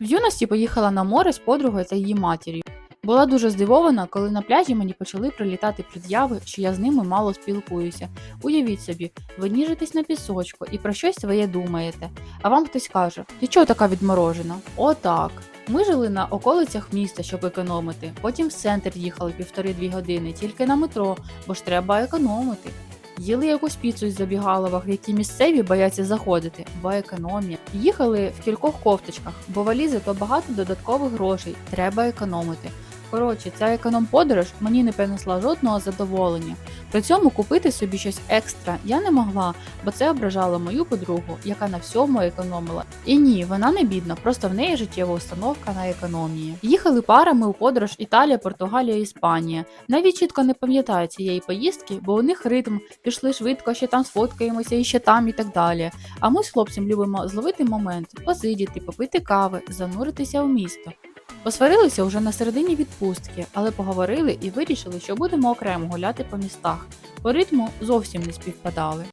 В юності поїхала на море з подругою та її матір'ю. Була дуже здивована, коли на пляжі мені почали прилітати пред'яви, що я з ними мало спілкуюся. Уявіть собі, ви ніжитесь на пісочку і про щось своє думаєте. А вам хтось каже: Ти чого така відморожена? Отак. Ми жили на околицях міста, щоб економити. Потім в центр їхали півтори-дві години, тільки на метро, бо ж треба економити. Їли якусь піцу із в які місцеві бояться заходити, бо економія. Їхали в кількох кофточках, бо валізи то багато додаткових грошей, треба економити. Коротше, ця економ-подорож мені не принесла жодного задоволення. При цьому купити собі щось екстра я не могла, бо це ображало мою подругу, яка на всьому економила. І ні, вона не бідна, просто в неї життєва установка на економії. Їхали парами у подорож Італія, Португалія, Іспанія. Навіть чітко не пам'ятаю цієї поїздки, бо у них ритм пішли швидко, ще там сфоткаємося і ще там і так далі. А ми з хлопцем любимо зловити момент, посидіти, попити кави, зануритися у місто. Посварилися вже на середині відпустки, але поговорили і вирішили, що будемо окремо гуляти по містах. По ритму зовсім не співпадали.